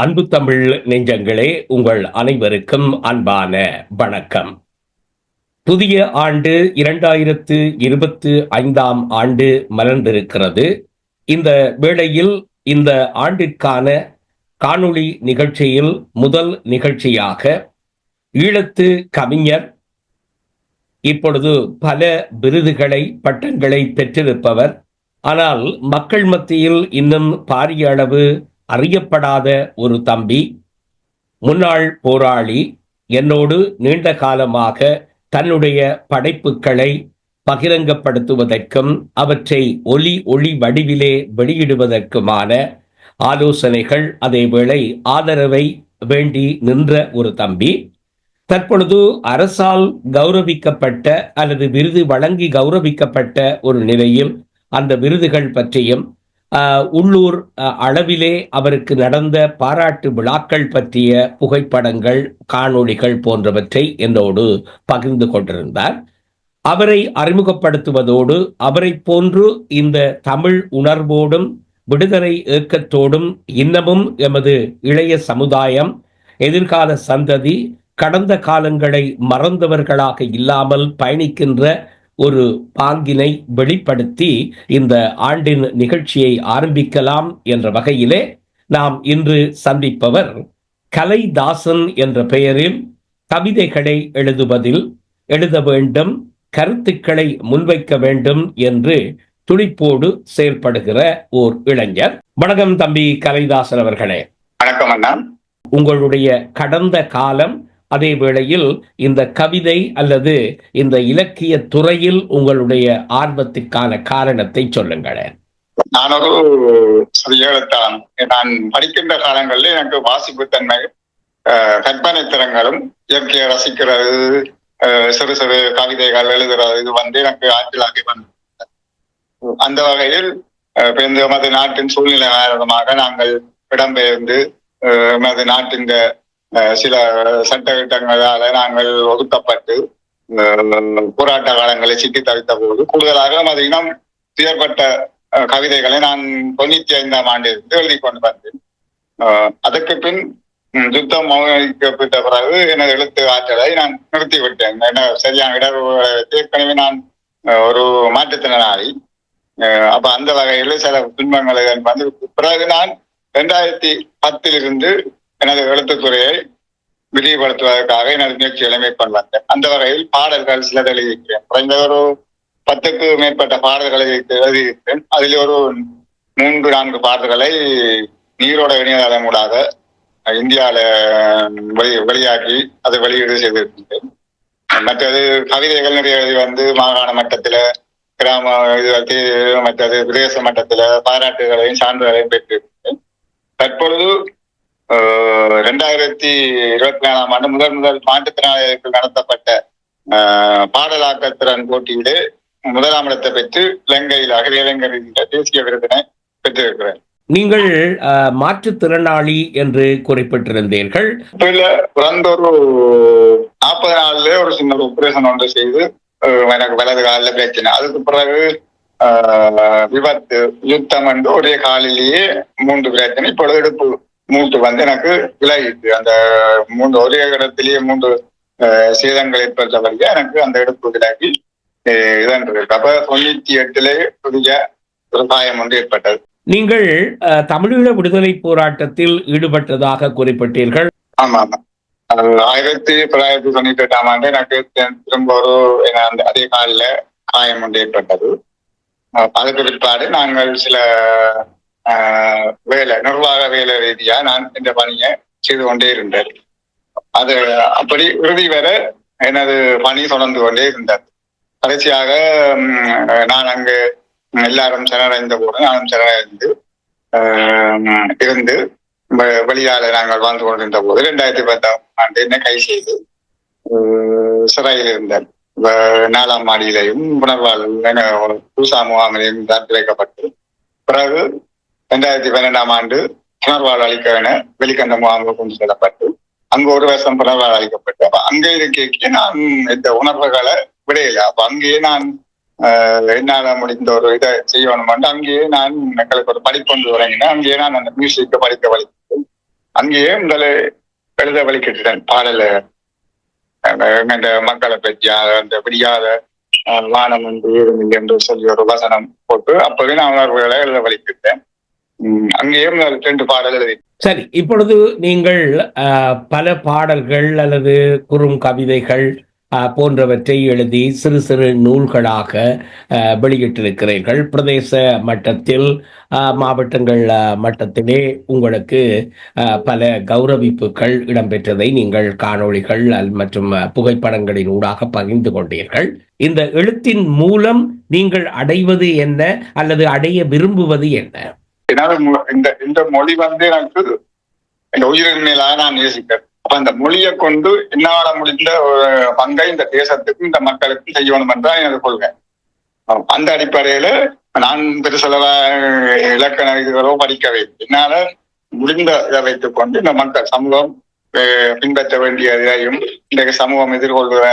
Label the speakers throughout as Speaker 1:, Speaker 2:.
Speaker 1: அன்பு தமிழ் நெஞ்சங்களே உங்கள் அனைவருக்கும் அன்பான வணக்கம். புதிய ஆண்டு இரண்டாயிரத்து இருபத்து ஐந்தாம் ஆண்டு மலர்ந்திருக்கிறது. இந்த வேளையில் இந்த ஆண்டிற்கான காணொளி நிகழ்ச்சியில் முதல் நிகழ்ச்சியாக ஈழத்து கவிஞர் இப்பொழுது பல விருதுகளை பட்டங்களை பெற்றிருப்பவர். ஆனால் மக்கள் மத்தியில் இன்னும் பாரிய அளவு அறியப்படாத ஒரு தம்பி முன்னாள் போராளி என்னோடு நீண்ட காலமாக தன்னுடைய படைப்புகளை பகிரங்கப்படுத்துவதற்கும் அவற்றை ஒலி ஒளி வடிவிலே வெளியிடுவதற்குமான ஆலோசனைகள் அதேவேளை ஆதரவை வேண்டி நின்ற ஒரு தம்பி. தற்பொழுது அரசால் கௌரவிக்கப்பட்ட அல்லது விருது வழங்கி கௌரவிக்கப்பட்ட ஒரு நிலையும் அந்த விருதுகள் பற்றியும் உள்ளூர் அளவிலே அவருக்கு நடந்த பாராட்டு விழாக்கள் பற்றிய புகைப்படங்கள் காணொளிகள் போன்றவற்றை என்னோடு பகிர்ந்து கொண்டிருந்தார். அவரை அறிமுகப்படுத்துவதோடு அவரை போன்று இந்த தமிழ் உணர்வோடும் விடுதலை இயக்கத்தோடும் இன்னமும் எமது இளைய சமுதாயம் எதிர்கால சந்ததி கடந்த காலங்களை மறந்தவர்களாக இல்லாமல் பயணிக்கின்ற ஒரு பாங்கினை வெளிப்படுத்தி இந்த ஆண்டின் நிகழ்ச்சியை ஆரம்பிக்கலாம் என்ற வகையிலே நாம் இன்று சந்திப்பவர் கலைதாசன் என்ற பெயரில் கவிதைகளை எழுதுவதில் எழுத வேண்டும் கருத்துக்களை முன்வைக்க வேண்டும் என்று துடிப்போடு செயல்படுகிற ஓர் இளைஞர். வணக்கம் தம்பி கலைதாசன் அவர்களே.
Speaker 2: வணக்கம் அண்ணா.
Speaker 1: உங்களுடைய கடந்த காலம் அதே வேளையில் இந்த கவிதை அல்லது இந்த இலக்கிய துறையில் உங்களுடைய ஆர்வத்துக்கான காரணத்தை சொல்லுங்களேன்.
Speaker 2: நான் ஒரு எழுத்தாளன் நான் படிக்கின்ற காலங்களில் எனக்கு வாசிப்பு தன்மை கற்பனை திறங்களும் இயற்கையை ரசிக்கிறது சிறு சிறு கவிதைகள் எழுதுறது இது வந்து எனக்கு ஆற்றலாகி வந்தது. அந்த வகையில் அஹ், இந்த எமது நாட்டின் சூழ்நிலை காரணமாக நாங்கள் இடம்பெயர்ந்து எமது நாட்டின் சில சட்டத்திட்டங்களால நாங்கள் ஒதுக்கப்பட்டு போராட்ட காலங்களை சிக்கி தவித்த போது கூடுதலாக எமது இனம் துயர்பட்ட கவிதைகளை நான் தொண்ணூத்தி ஐந்தாம் ஆண்டிலிருந்து எழுதி கொண்டு வந்தேன். அதற்கு பின் யுத்தம் மௌனிக்கப்பட்ட பிறகு எனது எழுத்து ஆற்றலை நான் நிறுத்தி விட்டேன் என சரியான இடர்வுகளை ஏற்கனவே நான் ஒரு மாற்றுத்திறனாளி. அப்ப அந்த வகையில் சில துன்பங்களை வந்து பிறகு நான் இரண்டாயிரத்தி பத்திலிருந்து எனது எழுத்துத்துறையை விரிவுபடுத்துவதற்காக எனது முயற்சிகளை மேற்கொண்டு அந்த வகையில் பாடல்கள் சிலது எழுதியிருக்கிறேன். குறைந்த ஒரு பத்துக்கு மேற்பட்ட பாடல்களை எழுதியிருக்கிறேன். அதில் ஒரு மூன்று நான்கு பாடல்களை நீரோட இணையதளம் கூடாக இந்தியாவில வெளி வெளியாக்கி அதை வெளியீடு செய்திருக்கின்றேன் மற்றது கவிதைகள் நிறைய எழுதி வந்து மாகாண மட்டத்தில் கிராம இது வந்து மற்றது பிரதேச மட்டத்தில் பாராட்டுகளையும் சான்றுகளையும் பெற்றிருக்கிறேன். தற்பொழுது ரெண்டாயிரத்தி இருபத்தி நாலாம் ஆண்டு முதல் முதல் மாற்றுத்திறனாளிகளுக்கு நடத்தப்பட்ட அஹ், பாடலாக்கத்திறன் போட்டியிலே முதலாம் இடத்தை பெற்று இலங்கையில் அகில இளைஞர் என்ற தேசிய விருதினை பெற்றிருக்கிறேன்.
Speaker 1: நீங்கள் மாற்றுத்திறனாளி என்று குறிப்பிட்டிருந்தீர்கள்.
Speaker 2: இப்ப பிறந்த ஒரு நாற்பது நாள்ல ஒரு சின்ன ஒரு ஆபரேஷன் ஒன்று செய்து எனக்கு வலது காலில் பிரச்சனை. அதுக்கு பிறகு விபத்து யுத்தம் வந்து ஒரே காலிலேயே மூன்று பிரச்சனை இப்பொழுது இடுப்பு மூட்டு வந்து எனக்கு விலகிட்டு அந்த மூன்று ஒரே இடத்திலேயே மூன்று சேதங்கள் ஏற்பட்டவரைக்கும் எனக்கு அந்த இடுப்பு விலகி இதன் இருக்கு. அப்ப தொண்ணூத்தி எட்டுல புதிய ஒரு காயம் ஒன்று ஏற்பட்டது.
Speaker 1: நீங்கள் தமிழீழ விடுதலை போராட்டத்தில் ஈடுபட்டதாக குறிப்பிட்டீர்கள்.
Speaker 2: ஆமா ஆமா ஆயிரத்தி தொள்ளாயிரத்தி தொண்ணூத்தி எட்டாம் ஆண்டு எனக்கு திரும்ப ஒரு அந்த அதே காலில் காயம் ஒன்று ஏற்பட்டது. அதுக்கு பிற்பாடு நாங்கள் சில அஹ், நிர்வாக வேலை ரீதியா நான் இந்த பணியை செய்து கொண்டே இருந்தேன். அது அப்படி இறுதி வரை எனது பணி தொடர்ந்து கொண்டே இருந்தது. கடைசியாக நான் அங்கு எல்லாரும் சரணடைந்த போது நானும் சரணடைந்து இருந்து வ- வெளியால நாங்கள் வாழ்ந்து கொண்டிருந்த போது ரெண்டாயிரத்தி பத்தாம் ஆண்டு என்ன கை செய்து சிறையில் இருந்தார் நாலாம் மாடியிலையும் புனர்வாழ்வு பூசா முகாமிலையும் தான் பிழைக்கப்பட்டு பிறகு ரெண்டாயிரத்தி பன்னெண்டாம் ஆண்டு புனர்வாழ் அளிக்க என அங்கே கொண்டு செல்லப்பட்டு அங்க ஒரு வருஷம் புனர்வாழ் அளிக்கப்பட்டு அப்ப அங்கே இருக்க நான் இந்த உணர்வுகளை விடையில அப்ப அங்கேயே நான் என்னால முடிந்த ஒரு இதை செய்யணும் அங்கேயே நான் எங்களுக்கு ஒரு படிப்பு ஒன்று வழங்கினேன். அங்கேயே நான் அந்த மியூசிக்கை படிக்க வலித்தேன் அங்கேயே உங்களை எழுத வழிகிட்டேன் பாடல எங்க மக்களை பற்றி அந்த விடியாத வானம் என்று ஏதுமில்லை என்று சொல்லி ஒரு வசனம் போட்டு அப்பவே நான் உணர்வுகளை எழுத வலிக்கிட்டேன். அங்கேயும் ரெண்டு பாடல்கள்.
Speaker 1: சரி இப்பொழுது நீங்கள் பல பாடல்கள் அல்லது குறும் கவிதைகள் போன்றவற்றை எழுதி சிறு சிறு நூல்களாக வெளியிட்டிருக்கிறீர்கள். பிரதேச மட்டத்தில் மாவட்டங்கள் மட்டத்திலே உங்களுக்கு பல கௌரவிப்புகள் இடம்பெற்றதை நீங்கள் காணொளிகள் அல்- மற்றும் புகைப்படங்களின் ஊடாக பகிர்ந்து கொண்டீர்கள். இந்த எழுத்தின் மூலம் நீங்கள் அடைவது என்ன? அல்லது அடைய விரும்புவது என்ன?
Speaker 2: என்னால இந்த இந்த மொழி வந்து எனக்கு இந்த உயிரின்மையிலாக நான் நேசிக்கிறேன் அப்ப அந்த மொழியை கொண்டு என்னால முடிந்த ஒரு பங்கை இந்த தேசத்துக்கும் இந்த மக்களுக்கும் செய்யணும் என்றால் எனது கொள்கை. அந்த அடிப்படையில நான் பெருசளவ இலக்கண இதுகளோ படிக்கவே என்னால முடிந்த இதை வைத்துக் கொண்டு இந்த மக்கள் சமூகம் பின்பற்ற வேண்டிய இதையும் இன்றைக்கு சமூகம் எதிர்கொள்கிற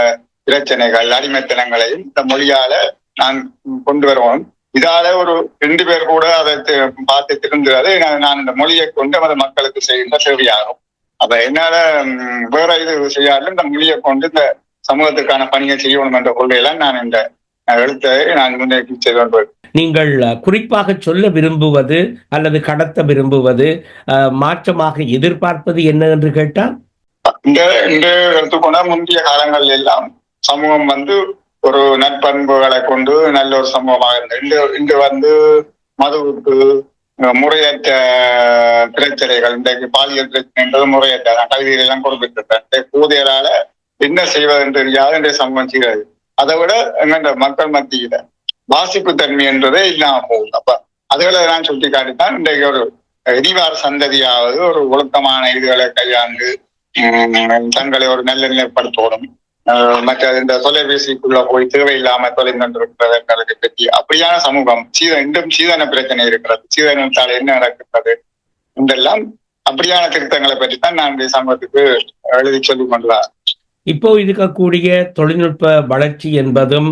Speaker 2: பிரச்சனைகள் அடிமைத்தனங்களையும் இந்த மொழியால நான் கொண்டு வருவோம். இதால ஒரு ரெண்டு பேர் கூட அதை பார்த்து திருந்துறது நான் இந்த மொழியை கொண்டு அந்த மக்களுக்கு செய்கின்ற சேவையாகும். அப்ப என்னால வேற இது செய்யாலும் இந்த மொழியை கொண்டு இந்த சமூகத்துக்கான பணியை செய்யணும் என்ற கொள்கையில நான் இந்த எழுத்தை நான் முன்னேற்றி செல்வது
Speaker 1: நீங்கள் அஹ், குறிப்பாக சொல்ல விரும்புவது அல்லது கடத்த விரும்புவது மாற்றமாக எதிர்பார்ப்பது என்ன என்று கேட்டால்?
Speaker 2: இந்த இந்த எடுத்துக்கொண்டா முந்தைய காலங்கள் எல்லாம் சமூகம் வந்து ஒரு நற்பண்புகளை கொண்டு நல்ல ஒரு சமூகமாக இருந்தது. இன்று இன்று வந்து மதுவுக்கு முறையற்ற பிரச்சனைகள் இன்றைக்கு பாலியல் பிரச்சனைன்றது முறையற்ற நான் எல்லாம் குறிப்பிட்டிருக்கேன் இந்த என்ன செய்வது என்று தெரியாது இன்றைய சமூகம் செய்கிறது. அதை விட எங்க மக்கள் மத்தியில வாசிப்பு தன்மை என்றதே இல்லாம போகுது. அப்ப அதுகளை நான் சுட்டி காட்டித்தான் இன்றைக்கு ஒரு எரிவார சந்ததியாவது ஒரு ஒழுக்கமான இதுகளை கையாண்டு உம், தங்களை ஒரு நல்ல நிலைப்படுத்தணும். மற்ற இந்த தொலைபேசிக்குள்ள போய் தேவையில்லாம தொலைந்து பற்றி அப்படியான சமூகம் சீத இன்றும் சீதன பிரச்சனை இருக்கிறது. சீதனத்தால் என்ன நடக்கிறது இதெல்லாம் அப்படியான திருத்தங்களை பற்றி தான் நான் இந்த சமூகத்துக்கு எழுதி சொல்லிக் கொண்டுதான்
Speaker 1: இப்போ இருக்கக்கூடிய தொழில்நுட்ப வளர்ச்சி என்பதும்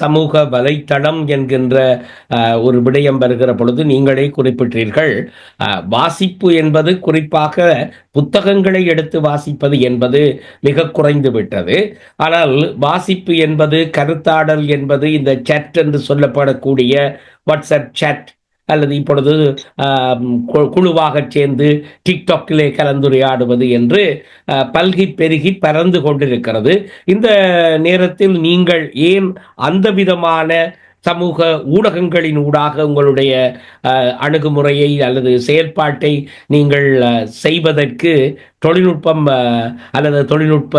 Speaker 1: சமூக வலைத்தளம் என்கின்ற ஒரு விடயம் வருகிற பொழுது நீங்களே குறிப்பிட்டீர்கள். வாசிப்பு என்பது குறிப்பாக புத்தகங்களை எடுத்து வாசிப்பது என்பது மிக குறைந்து விட்டது. ஆனால் வாசிப்பு என்பது கருத்தாடல் என்பது இந்த சேட் என்று சொல்லப்படக்கூடிய வாட்ஸ்அப் சேட் அல்லது இப்பொழுது குழுவாக கு- சேர்ந்து டிக்டாக்கிலே கலந்துரையாடுவது என்று அஹ், பல்கி பெருகி பறந்து கொண்டிருக்கிறது. இந்த நேரத்தில் நீங்கள் ஏன் அந்த விதமான சமூக ஊடகங்களின் ஊடாக உங்களுடைய அஹ், அணுகுமுறையை அல்லது செயல்பாட்டை நீங்கள் செய்வதற்கு தொழில்நுட்பம் அஹ், அல்லது தொழில்நுட்ப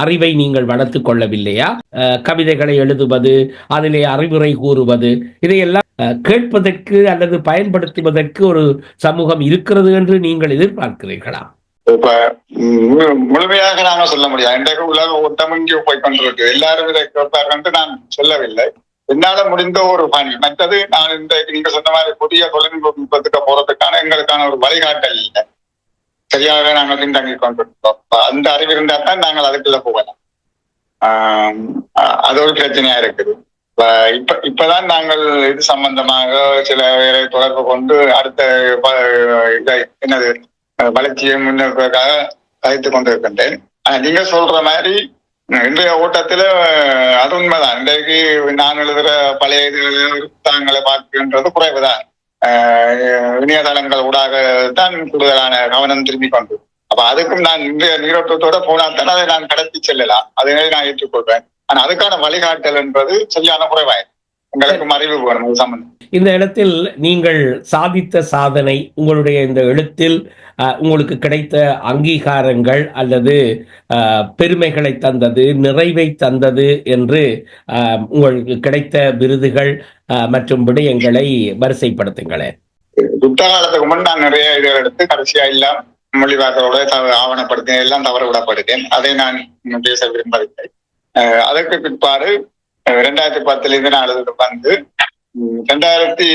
Speaker 1: அறிவை நீங்கள் வளர்த்து கொள்ளவில்லையா? அஹ், கவிதைகளை எழுதுவது அதிலே அறிவுரை கூறுவது இதையெல்லாம் கேட்பதற்கு அல்லது பயன்படுத்துவதற்கு ஒரு சமூகம் இருக்கிறது என்று நீங்கள் எதிர்பார்க்கிறீர்களா?
Speaker 2: இப்ப முழுமையாக நாங்க சொல்ல முடியாது. இன்றைக்கு உலக ஓட்டம் இங்கே போய் கொண்டிருக்கு. எல்லாரும் இதை கேட்பார்கள் என்று நான் சொல்லவில்லை. என்னால முடிந்த ஒரு பணி மற்றது நான் இன்றைக்கு நீங்க சொன்ன மாதிரி புதிய தொழில்நுட்பத்துக்கு போறதுக்கான எங்களுக்கான ஒரு வழிகாட்டல் இல்லை. சரியாக நாங்கள் பின்தங்கி கொண்டிருக்கோம் அந்த அறிவு இருந்தா தான் நாங்கள் அதுக்குள்ள போகலாம். அது ஒரு பிரச்சனையா இருக்குது. இப்ப இப்பதான் நாங்கள் இது சம்பந்தமாக சில பேரை தொடர்பு கொண்டு அடுத்த இதை என்னது வளர்ச்சியை முன்னேற்காக கதைத்துக் கொண்டிருக்கின்றேன். நீங்க சொல்ற மாதிரி இன்றைய ஓட்டத்தில் அது உண்மைதான். இன்றைக்கு நான் எழுதுகிற பழைய இது புத்தகங்களை பார்க்கின்றது குறைவுதான். இணையதளங்கள் ஊடாக தான் கூடுதலான கவனம் திரும்பி கொண்டு. அப்ப அதுக்கும் நான் இன்றைய நீரோட்டத்தோட போனால் தான் அதை நான் கடத்தி செல்லலாம். அதனால நான் ஏற்றுக்கொள்வேன். ஆனா அதுக்கான வழிகாட்டல் என்பது சரியான குறைவாயிரு இது
Speaker 1: இந்த இடத்தில் நீங்கள் சாதித்த சாதனை உங்களுடைய இந்த எழுத்தில் உங்களுக்கு கிடைத்த அங்கீகாரங்கள் அல்லது பெருமைகளை தந்தது நிறைவை தந்தது என்று உங்களுக்கு கிடைத்த விருதுகள் மற்றும் விடயங்களை வரிசைப்படுத்துங்களேன்
Speaker 2: யுத்த காலத்துக்கு முன் நான் நிறைய இதுகள் எடுத்து கடைசியா எல்லாம் தவ- ஆவணப்படுத்தினேன் எல்லாம் தவறு விடப்படுத்தேன். அதை நான் பேச விரும்பவில்லை அதற்கு பிற்பாடு ரெண்டாயிரத்தி பத்துல இருந்து நான் எழுதுறது வந்து ரெண்டாயிரத்தி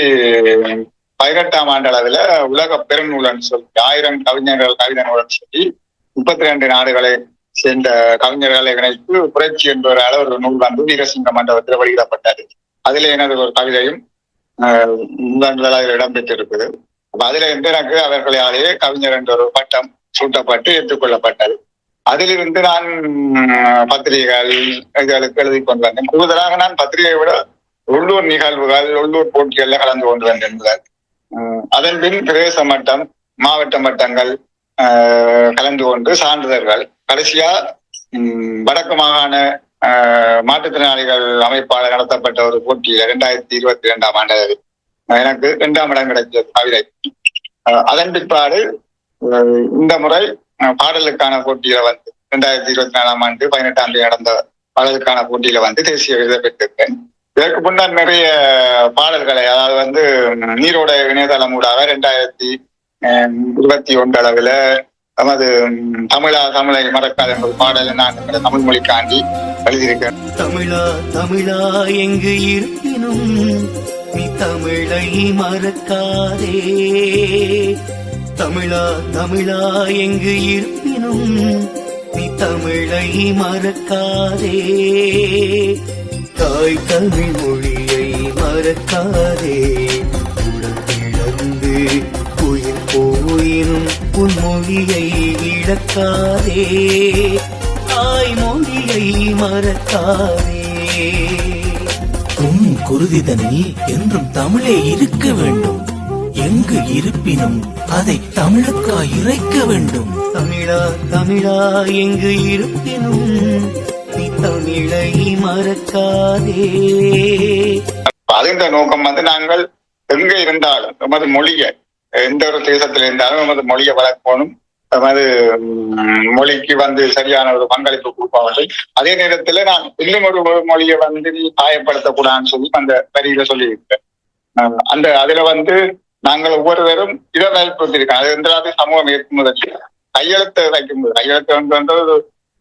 Speaker 2: பதினெட்டாம் ஆண்டு அளவுல உலக பெருநூலன்னு சொல்லி ஆயிரம் கவிஞர்கள் கவிதை நூலன்னு சொல்லி முப்பத்தி ரெண்டு நாடுகளை சேர்ந்த கவிஞர்களை இணைத்து புரட்சி என்ற ஒரு அளவு ஒரு நூல் வந்து வீரசிங்க மண்டபத்தில் வெளியிடப்பட்டது. அதுல எனது ஒரு கவிதையும் ஆஹ் முதன்முதலாக இடம்பெற்றிருக்குது. அப்ப அதுல இருந்து எனக்கு அவர்களாலேயே கவிஞர் என்ற ஒரு பட்டம் சூட்டப்பட்டு ஏற்றுக்கொள்ளப்பட்டது. அதிலிருந்து நான் பத்திரிகைகள் இதுகளுக்கு எழுதி கொண்டு வந்தேன். கூடுதலாக நான் பத்திரிகையை விட உள்ளூர் நிகழ்வுகள் உள்ளூர் போட்டிகளில் கலந்து கொண்டு வந்தேன் அதன் பின் பிரதேச மட்டம் மாவட்ட மட்டங்கள் ஆஹ், கலந்து கொண்டு சான்றிதழ்கள். கடைசியா உம், வடக்கு மாகாண ஆஹ், மாற்றுத்திறனாளிகள் அமைப்பாளர் நடத்தப்பட்ட ஒரு போட்டியில இரண்டாயிரத்தி இருபத்தி இரண்டாம் ஆண்டு எனக்கு இரண்டாம் இடம் கிடைத்தது கவிதை அதன் பிற்பாடு இந்த முறை பாடலுக்கான போட்டியில வந்து ரெண்டாயிரத்தி இருபத்தி நாலாம் ஆண்டு பதினெட்டாம் தேதி நடந்த பாடலுக்கான போட்டியில வந்து தேசிய விருதை பெற்றிருக்கேன். இதற்கு முன்னர் நிறைய பாடல்களை அதாவது வந்து நீரோட இணையதளம் ஊடாக ரெண்டாயிரத்தி இருபத்தி ஒன்று அளவுல நமது தமிழா தமிழை மறக்காத என்ற பாடல் நான் தமிழ் மொழிக்காண்டி எழுதியிருக்கேன்
Speaker 3: தமிழா தமிழா எங்கு இருப்பினும் நீ தமிழை மறக்காதே. தமிழா தமிழா எங்கு இருப்பினும் நீ தமிழை மறக்காதே. தாய் தமிழ் மொழியை மறக்காதே. உடல் இழந்து உயிர் போயினும் உன் மொழியை இழக்காதே. தாய் மொழியை மறக்காதே. உன் குருதிதனில் என்றும் தமிழே இருக்க வேண்டும். எங்கு இருப்பினும் அதை தமிழுக்காய் இறைக்க வேண்டும். தமிழா தமிழா எங்கு இருப்பினும் நீ தமிழை மறக்காதே.
Speaker 2: அதுன்ற நோக்கம் வந்து நாங்கள் எங்க இருந்தாலும் நமது மொழியை எந்த ஒரு தேசத்தில் இருந்தாலும் நமது மொழியை வளர்க்கணும் நமது உம், மொழிக்கு வந்து சரியான ஒரு பங்களிப்பு கொடுப்பவர்கள். அதே நேரத்துல நான் இன்னும் ஒரு மொழியை வந்து நீ காயப்படுத்தக்கூடாதுன்னு சொல்லி அந்த வரியில சொல்லியிருக்கேன். அந்த அதுல வந்து நாங்கள் ஒவ்வொருவரும் இதை வலியுறுத்திருக்கோம் அது எந்த சமூகம் ஏற்கும்போது கையெழுத்து வைக்கும்போது கையெழுத்து வந்து வந்து ஒரு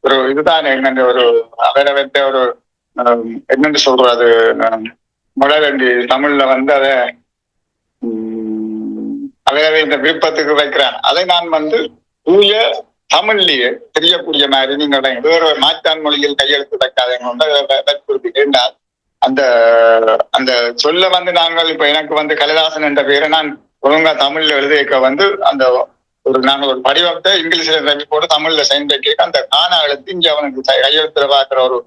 Speaker 2: ஒரு இதுதான் என்னென்ற ஒரு அவரவற்ற ஒரு என்னென்று சொல்றது அது முடலண்டி தமிழ்ல வந்து அதை அவையவை இந்த விருப்பத்துக்கு வைக்கிறான் அதை நான் வந்து தூய தமிழ்லயே தெரியக்கூடிய மாதிரி நீங்க வேற மாற்றான் மொழியில் கையெழுத்து வைக்காதவங்க வந்து அதை வற்புறுத்தி அந்த அந்த சொல்ல வந்து நாங்கள் இப்ப எனக்கு வந்து கலிதாசன் என்ற பேரை நான் ஒழுங்கா தமிழ்ல எழுதியிருக்க வந்து அந்த ஒரு நாங்கள் ஒரு படிவத்தை இங்கிலீஷ்ல ரவி போட்டு தமிழ்ல சைன் கேட்க அந்த காண எழுத்து இங்க அவனுக்கு கையெழுத்துல பாக்குற ஒரு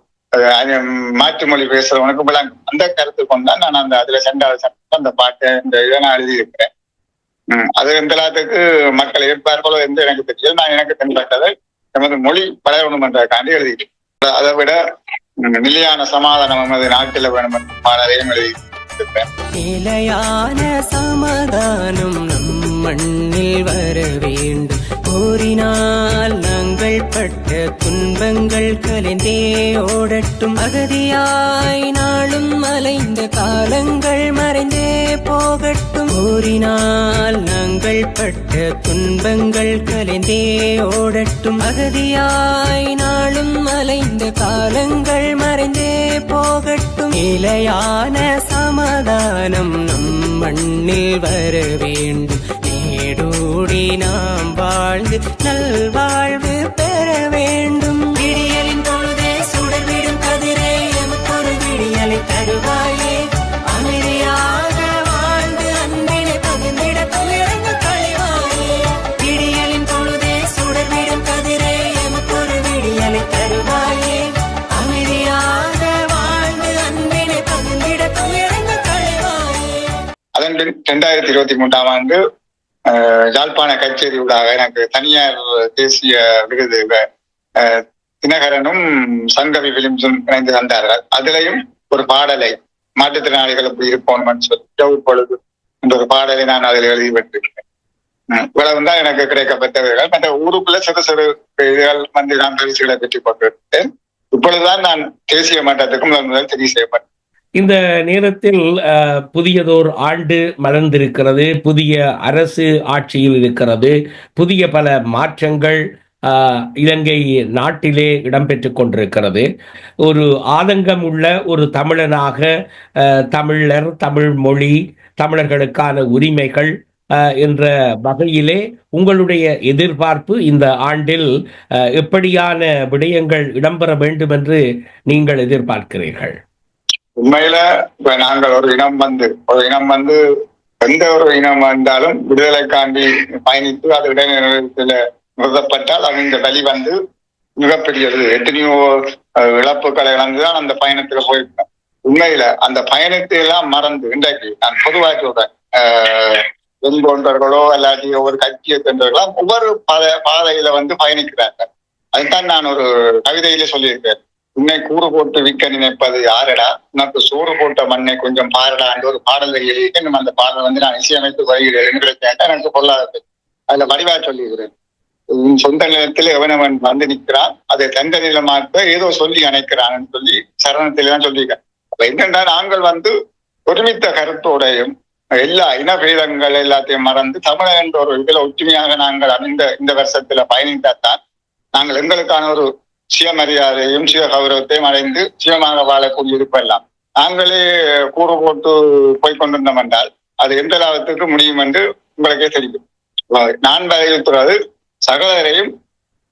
Speaker 2: மாற்று மொழி பேசுறவனுக்கு விளங்கும். அந்த கருத்து கொண்டா நான் அந்த அதுல சென்றால் அந்த பாட்டை இந்த இதை நான் எழுதியிருக்கிறேன். உம் அது எந்த எல்லாத்துக்கு மக்கள் ஏற்பார்களோ என்று எனக்கு தெரியல. நான் எனக்கு தென்பட்டதை எமது மொழி பழகணும் என்றதுக்காண்டி எழுதிட்டேன் அதை விட நிலையான சமாதானம் எமது நாட்டில் வேணும் என்று பாடலையும் எழுதியிருக்கிறேன்
Speaker 4: நிலையான சமாதானம் நம் மண்ணில் வர வேண்டும். கூறினால் நாங்கள் பட்ட துன்பங்கள் கலைந்தே ஓடட்டும். அகதியாய் நாளும் அலைந்த காலங்கள் மறைந்தே போகட்டும். கூறினால் நாங்கள் பட்ட துன்பங்கள் கலைந்தே ஓடட்டும். அகதியாய் நாளும் அலைந்த காலங்கள் மறைந்தே போகட்டும். நிலையான சமாதானம் நம் மண்ணில் வர வேண்டும். நேடோடி நாம் வாழ்ந்து நல்வாழ்வு பெற வேண்டும். விடியலின் பொழுதே சுடர்விடும் கதிரை எமக்கொரு விடியலை தருவாயே. அமைதியாக வாழ்ந்து அன்பினை பகிர்ந்திட துயரங்க களைவாயே விடியலின் பொழுதே சுடர்விடும் கதிரை எமக்கொரு விடியலை தருவாயே. அமைதியாக வாழ்ந்து அன்பினை பகிர்ந்திட துயரங்க களைவாயே
Speaker 2: அதன் பின் இரண்டாயிரத்தி இருபத்தி மூன்றாம் ஆண்டு யாழ்ப்பாண கச்சேரி ஊடாக எனக்கு தனியார் தேசிய விருது அஹ், தினகரனும் சங்கவி பிலிம்ஸும் இணைந்து தந்தார்கள். அதுலயும் ஒரு பாடலை மாற்றுத்திறனாளிகள் இப்படி இருப்போம் சொல்லி இரவு பொழுது என்ற ஒரு பாடலை நான் அதில் எழுதி பெற்றிருக்கேன் இவ்வளவு தான் எனக்கு கிடைக்கப்பட்டவர்கள் மற்ற ஊருக்குள்ள சிறு சிறு இதுகள் வந்து நான் பரிசுகளை பெற்றுக் கொண்டிருக்கேன் இப்பொழுதுதான் நான் தேசிய மட்டத்துக்கு முதல் முதல் தெரிவு செய்யப்பட்டேன்.
Speaker 1: இந்த நேரத்தில் புதியதோர் ஆண்டு மலர்ந்திருக்கிறது புதிய அரசு ஆட்சியில் இருக்கிறது புதிய பல மாற்றங்கள் இலங்கை நாட்டிலே இடம்பெற்று கொண்டிருக்கிறது. ஒரு ஆதங்கம் உள்ள ஒரு தமிழனாக தமிழர் தமிழ் மொழி தமிழர்களுக்கான உரிமைகள் என்ற வகையிலே உங்களுடைய எதிர்பார்ப்பு இந்த ஆண்டில் எப்படியான விடயங்கள் இடம்பெற வேண்டும் என்று நீங்கள் எதிர்பார்க்கிறீர்கள்?
Speaker 2: உண்மையில இப்ப நாங்கள் ஒரு இனம் வந்து ஒரு இனம் வந்து எந்த ஒரு இனம் வந்தாலும் விடுதலைக்காண்டி பயணித்து அது இடைநிலையத்தில் நிறுத்தப்பட்டால் அது இந்த வழி வந்து மிகப்பெரியது. எத்தனையோ இழப்புகளை இழந்துதான் அந்த பயணத்துல போயிருக்கேன் உண்மையில அந்த பயணத்தை எல்லாம் மறந்து இன்றைக்கு நான் பொதுவாக சொல்றேன். பெண் என் அல்லாட்டி ஒவ்வொரு கட்சியை சென்றவர்களோ ஒவ்வொரு பாதை பாதையில வந்து பயணிக்கிறாங்க அதுதான் நான் ஒரு கவிதையிலே சொல்லியிருக்கேன் உன்னை கூறு போட்டு விற்க நினைப்பது யாரடா? உனக்கு சோறு போட்ட மண்ணை கொஞ்சம் பாரடா என்று ஒரு பாடல் எழுதியிருக்கேன் அந்த பாடல் வந்து நான் இசையமைத்து வருகிறேன். என்று கேட்டா எனக்கு பொருளாதாரத்தை அதுல வடிவா சொல்லுகிறேன் உன் சொந்த நிலத்தில் எவனவன் வந்து நிற்கிறான்? அதை தந்த நிலமாக்க ஏதோ சொல்லி அணைக்கிறான்னு சொல்லி சரணத்திலே தான் சொல்லியிருக்கேன். அப்ப என்னென்னா நாங்கள் வந்து ஒருமித்த கருத்தோடையும் எல்லா இனபேதங்கள் எல்லாத்தையும் மறந்து தமிழர் என்ற ஒரு இதுல ஒற்றுமையாக நாங்கள் அமைந்த இந்த வருஷத்துல பயணித்தாத்தான் நாங்கள் எங்களுக்கான ஒரு சுயமரியாதையும் சுய கௌரவத்தையும் அடைந்து சுயமாக வாழக்கூடிய இருப்பெல்லாம் நாங்களே கூறு போட்டு போய்கொண்டிருந்தோம் என்றால் அது எந்த லாபத்துக்கு முடியும் என்று உங்களுக்கே தெரியும். நான் வலியுறுத்துறது சகோதரையும்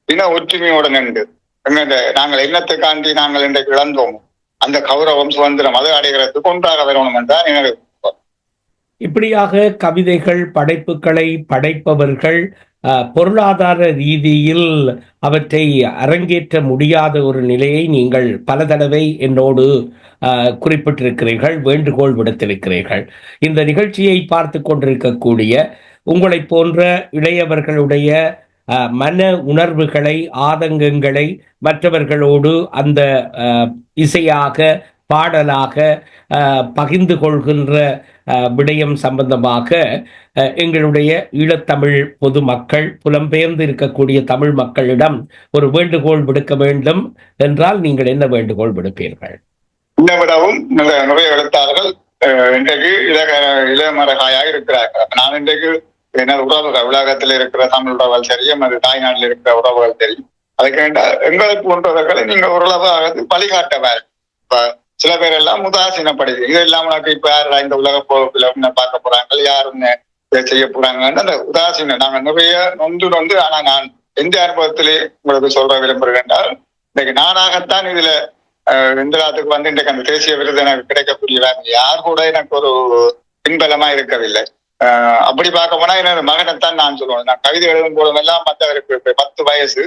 Speaker 2: இன ஒற்றுமையோடு நின்று. எங்க நாங்கள் காண்டி நாங்கள் இன்றைக்கு இழந்தோம்? அந்த கௌரவம் சுதந்திரம் அதை அடைகிறதுக்கு ஒன்றாக வரணும் என்றால் எனக்கு
Speaker 1: இப்படியாக கவிதைகள் படைப்புகளை படைப்பவர்கள் பொருளாதார ரீதியில் அவற்றை அரங்கேற்ற முடியாத ஒரு நிலையை நீங்கள் பல தடவை என்னோடு குறிப்பிட்டிருக்கிறீர்கள் வேண்டுகோள் விடுத்திருக்கிறீர்கள். இந்த நிகழ்ச்சியை பார்த்து கொண்டிருக்கக்கூடிய உங்களைப் போன்ற இளையவர்களுடைய மன உணர்வுகளை ஆதங்கங்களை மற்றவர்களோடு அந்த இசையாக பாடலாக பகிர்ந்து கொள்கின்ற விடயம் சம்பந்தமாக அஹ், எங்களுடைய ஈழத்தமிழ் பொதுமக்கள் புலம்பெயர்ந்து இருக்கக்கூடிய தமிழ் மக்களிடம் ஒரு வேண்டுகோள் விடுக்க வேண்டும் என்றால் நீங்கள் என்ன வேண்டுகோள் விடுப்பீர்கள்?
Speaker 2: இன்னை விடவும் நல்ல நிறைய எழுத்தாளர்கள் அஹ், இன்றைக்கு இளக இளமரகாயாக இருக்கிறார்கள். நான் இன்றைக்கு எனது உறவுகள் உலகத்தில் இருக்கிற தமிழ் உறவுகள் சரி எமது தாய்நாட்டில் இருக்கிற உறவுகள் சரி அதுக்கு எங்களை எங்களுக்கு போன்றவர்களை நீங்க ஓரளவு வழிகாட்டவர் இப்ப சில பேர் எல்லாம் முதாசீனப்படுது. இதெல்லாம் உனக்கு இப்ப யாரா இந்த உலக போக்குல பார்க்க போறாங்க? யாருன்னு செய்ய போறாங்கன்னு அந்த உதாசீனம். நாங்க நிறைய நொந்து நொந்து ஆனா நான் எந்த அனுபவத்திலே உங்களுக்கு சொல்ற விரும்புகிறேன் என்றால் இன்னைக்கு நானாகத்தான் இதுல இந்திராத்துக்கு வந்து இன்றைக்கு அந்த தேசிய விருது எனக்கு கிடைக்கக்கூடிய யார் கூட எனக்கு ஒரு பின்பலமா இருக்கவில்லை. அப்படி பார்க்க போனா என்னோட மகனைத்தான் நான் சொல்லுவேன். நான் கவிதை எழுதும் போதுமெல்லாம் மற்றவருக்கு பத்து வயசு.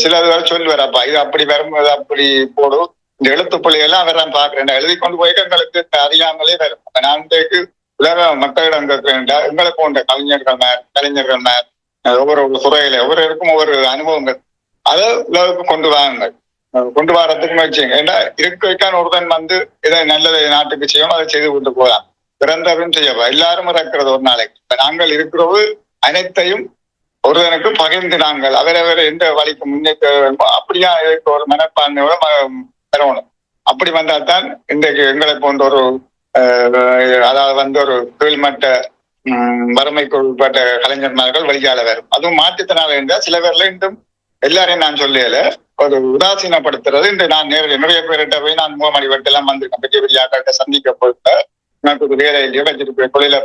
Speaker 2: சிலர் சிலர் சொல்லுவார் அப்பா இது அப்படி வரும்போது அப்படி போடும். இந்த எழுத்து பிள்ளையெல்லாம் அவர் பாக்குறேன் எழுதி கொண்டு போய் எங்களுக்கு அறியாமலே வரும். நான் உலக மக்களிடம் கேட்கிறேன் எங்களை போன்ற கவிஞர்கள் மேர் கலைஞர்கள் மேர் ஒவ்வொரு ஒரு துறையில ஒவ்வொருவருக்கும் ஒவ்வொரு அனுபவங்கள். அதை உலகத்துக்கு கொண்டு வாங்க கொண்டு வரதுக்குமே வச்சுங்க ஏன்னா இருக்க வைக்கான ஒருத்தன் வந்து இதை நல்லதை நாட்டுக்கு செய்யணும் அதை செய்து கொண்டு போகலாம். பிறந்தவரும் செய்யவா எல்லாரும் இறக்கிறது ஒரு நாளைக்கு. இப்ப நாங்கள் இருக்கிறது அனைத்தையும் ஒருவனுக்கு பகிர்ந்து நாங்கள் அவரவர் எந்த வழிக்கு முன்னேற்ற அப்படியா இருக்க ஒரு மனப்பான்மையோட ம- பெறணும் அப்படி வந்தால்தான் இன்றைக்கு எங்களை போன்ற ஒரு அதாவது வந்து ஒரு கீழ்மட்ட உம், வறுமைக்கு உட்பட்ட கலைஞர்மார்கள் வழியால வரும் அதுவும் மாற்றுத்திறனாளி இருந்தால் சில பேர்ல இன்றும் எல்லாரையும் நான் சொல்லல ஒரு உதாசீனப்படுத்துறது. இந்த நான் நேரில் என்னுடைய பேரிட்ட போய் நான் முகமடி வட்டு எல்லாம் வந்திருக்கேன். பெரிய பெரிய ஆட்கள்கிட்ட சந்திக்க போட்ட எனக்கு ஒரு வேலை இல்லையோ வச்சுட்டு போய் தொழில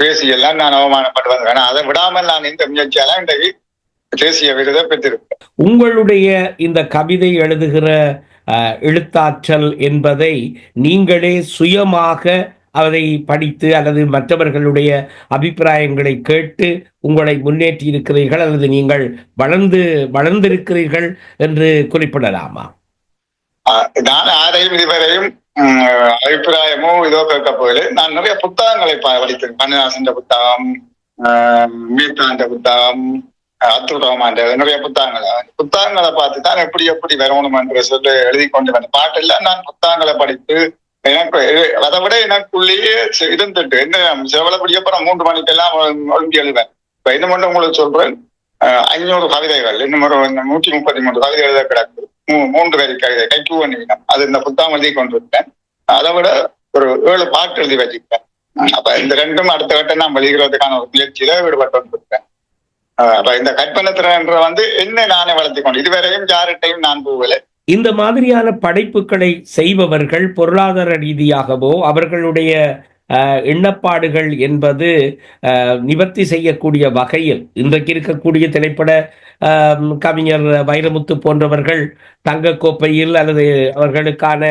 Speaker 2: பேசி எல்லாம் நான் அவமானப்பட்டு வந்தேன் ஆனா அதை விடாமல் நான் இந்த முயற்சியெல்லாம் இன்றைக்கு தேசிய விருதை பெற்றிருக்கேன்
Speaker 1: உங்களுடைய இந்த கவிதை எழுதுகிற எழுத்தாற்றல் என்பதை நீங்களே சுயமாக அதை படித்து அல்லது மற்றவர்களுடைய அபிப்பிராயங்களை கேட்டு உங்களை முன்னேற்றி இருக்கிறீர்கள் அல்லது நீங்கள் வளர்ந்து வளர்ந்திருக்கிறீர்கள் என்று குறிப்பிடலாமா?
Speaker 2: நான் யாரையும் இதுவரையும் அபிப்பிராயமோ இதோ கேட்க போகல. நான் நிறைய புத்தகங்களை ப- படித்தேன் கண்ணதாசன் புத்தகம் மீத்தாண்ட புத்தகம் ஆஹ் அப்துல் நிறைய புத்தகங்களை பார்த்து தான் எப்படி எப்படி வரணும் என்று சொல்லி எழுதி கொண்டு வந்த பாட்டெல்லாம் நான் புத்தகங்களை படித்து எனக்கு அதை விட எனக்குள்ளேயே இருந்துட்டு என்ன செவலப்படி அப்புறம் மூன்று மணிக்கெல்லாம் ஒழுங்கி எழுதுவேன் இப்ப இது மட்டும் உங்களுக்கு சொல்றேன். ஐநூறு கவிதைகள். இன்னும் ஒரு நூற்றி முப்பத்தி மூன்று கவிதை எழுத கிடக்கு. மூ- மூன்று வரி கவிதை கைக்கு வீணம் அது இந்த புத்தகம் எழுதி கொண்டிருக்கேன் அதை விட ஒரு ஏழு பாட்டு எழுதி வச்சுக்கிட்டேன். அப்ப இந்த ரெண்டும் அடுத்த கட்டம் நான் வெளியிடுறதுக்கான ஒரு முயற்சியில ஈடுபட்டு வந்திருக்கேன் இந்த கற்பனை திறன்ற வந்து என்ன நானே வளர்த்தி கொண்டு இதுவரையும் யார்கிட்டையும் நான் போகல.
Speaker 1: இந்த மாதிரியான படைப்புகளை செய்பவர்கள் பொருளாதார ரீதியாகவோ அவர்களுடைய எண்ணப்பாடுகள் என்பது நிவர்த்தி செய்யக்கூடிய வகையில் இன்றைக்கு இருக்கக்கூடிய திரைப்பட கவிஞர் வைரமுத்து போன்றவர்கள் தங்க கோப்பையில் அல்லது அவர்களுக்கான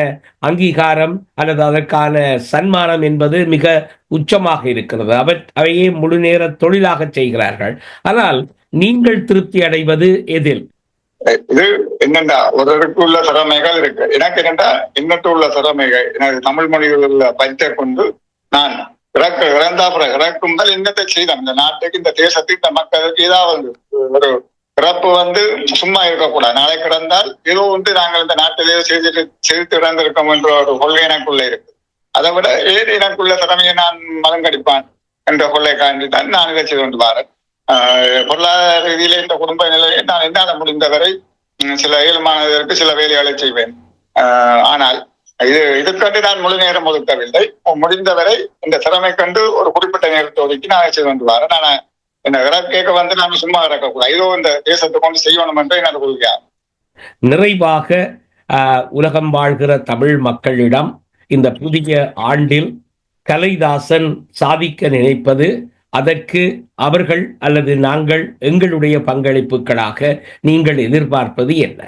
Speaker 1: அங்கீகாரம் அல்லது அதற்கான சன்மானம் என்பது மிக உச்சமாக இருக்கிறது. அவை அவையே முழு நேர தொழிலாக செய்கிறார்கள். ஆனால் நீங்கள் திருப்தி அடைவது எதில்?
Speaker 2: இது என்னண்டா ஒருவருக்கு உள்ள திறமைகள் இருக்கு. எனக்கு என்னண்டா இன்னட்டு உள்ள திறமைகள் எனக்கு தமிழ் மொழியில் உள்ள பஞ்சை கொண்டு நான் இறக்க இறந்தா அப்புறம் இறக்கும் முதல் இன்னத்தை செய்தேன் இந்த நாட்டுக்கு இந்த தேசத்துக்கு இந்த மக்களுக்கு ஏதாவது ஒரு பிறப்பு வந்து சும்மா இருக்கக்கூடாது. நாளை கிடந்தால் ஏதோ வந்து நாங்கள் இந்த நாட்டிலே செய்து செய்து இறந்திருக்கோம் என்ற ஒரு கொள்கை எனக்குள்ள இருக்கு அதை விட ஏது எனக்குள்ள திறமையை நான் மலங்கடிப்பான் என்ற கொள்ளை காண்டி தான் நான் இதை செய்து கொண்டு வரேன். ஆஹ் பொருளாதார ரீதியில இந்த குடும்ப நிலையை நான் என்னால் முடிந்தவரை சில இயல்பானதற்கு சில வேலைகளை செய்வேன். ஆஹ் ஆனால் இது இதுக்கண்டு நான் முழு நேரம் ஒதுக்கவில்லை. முடிந்தவரை இந்த திறமை கண்டு ஒரு குறிப்பிட்ட நேரத்தை ஒதுக்கி நான் செய்து கொண்டு வரேன். நான் இந்த இறக்கேக்க வந்து நான் சும்மா இறக்கக்கூடாது இதோ இந்த தேசத்தை கொண்டு செய்யணும் என்று எனது கொள்கையா
Speaker 1: நிறைவாக உலகம் வாழ்கிற தமிழ் மக்களிடம் இந்த புதிய ஆண்டில் கலைதாசன் சாதிக்க நினைப்பது அதற்கு அவர்கள் அல்லது நாங்கள் எங்களுடைய பங்களிப்புகளாக நீங்கள் எதிர்பார்ப்பது என்ன?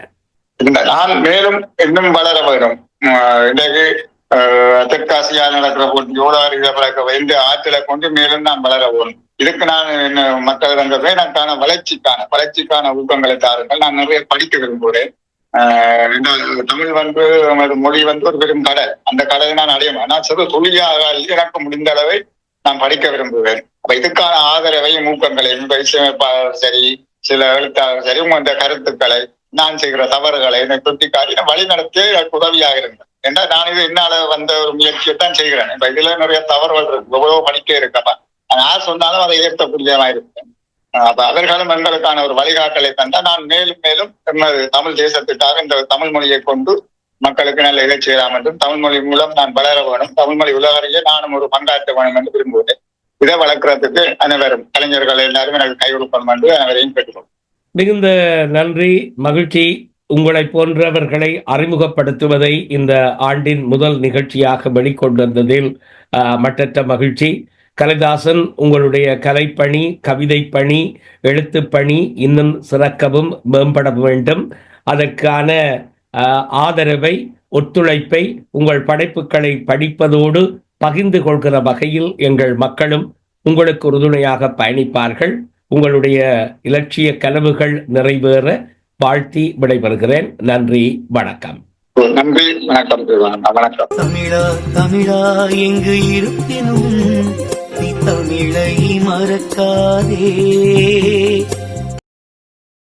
Speaker 2: நான் மேலும் இன்னும் வளர ஆஹ் இன்றைக்கு ஆஹ் தெற்காசியா நடக்கிற போட்டி யோடாரி நடக்கிற இந்த ஆற்றலை கொண்டு மேலும் நான் வளர போகணும். இதுக்கு நான் என்ன மக்களிடங்களே எனக்கான வளர்ச்சிக்கான வளர்ச்சிக்கான ஊக்கங்களை தாருங்கள். நான் நிறைய படிக்க விரும்புகிறேன். தமிழ் வந்து நமது மொழி வந்து ஒரு பெரும் கடல். அந்த கடலை நான் அடையமா நான் சிறு தொழிலாக எனக்கு முடிந்த அளவை நான் படிக்க விரும்புவேன் அப்ப இதுக்கான ஆதரவையும் ஊக்கங்களையும் இசையமைப்பாளர் சரி சில எழுத்தாளர் சரி உங்க கருத்துக்களை நான் செய்கிற தவறுகளை என்னை சுட்டி காட்டி வழி நடத்தி எனக்கு உதவியாக இருந்தேன் ஏன்னா நான் இது என்னால வந்த ஒரு முயற்சியை தான் செய்கிறேன். இப்ப இதுல நிறைய தவறுகள் இருக்கு. எவ்வளவு படிக்க இருக்கப்பா நான் யார் சொன்னாலும் அதை ஏற்கக்கூடியவா இருப்பேன். அப்ப அவர்களும் எங்களுக்கான ஒரு வழிகாட்டலை தந்தா நான் மேலும் மேலும் எமது தமிழ் தேசத்துக்காக இந்த தமிழ் மொழியை கொண்டு மக்களுக்கு நல்ல இதை செய்யலாம் என்றும் தமிழ் மொழி மூலம் நான் வளர வேணும் தமிழ் மொழி உலகறிய நானும் ஒரு பங்காற்ற வேணும் என்று விரும்புகிறேன். இதை வளர்க்கறதுக்கு அனைவரும் கலைஞர்கள் எல்லாரும் எனக்கு கை கொடுக்கணும் என்று அனைவரையும் கேட்டுக்கொள்கிறேன்.
Speaker 1: மிகுந்த நன்றி மகிழ்ச்சி உங்களை போன்றவர்களை அறிமுகப்படுத்துவதை இந்த ஆண்டின் முதல் நிகழ்ச்சியாக வெளிக்கொண்டிருந்ததில் வந்ததில் மட்டற்ற மகிழ்ச்சி. கலைதாசன் உங்களுடைய கலைப்பணி கவிதைப்பணி எழுத்துப்பணி இன்னும் சிறக்கவும் மேம்பட வேண்டும். அதற்கான ஆதரவை ஒத்துழைப்பை உங்கள் படைப்புகளை படிப்பதோடு பகிர்ந்து கொள்கிற வகையில் எங்கள் மக்களும் உங்களுக்கு உறுதுணையாக பயணிப்பார்கள். உங்களுடைய இலட்சிய கனவுகள் நிறைவேற வாழ்த்தி விடைபெறுகிறேன். நன்றி வணக்கம்.
Speaker 2: நன்றி வணக்கம் வணக்கம்.
Speaker 3: தமிழா தமிழா எங்கு இருப்பினும் நீ தமிழை மறக்காதே.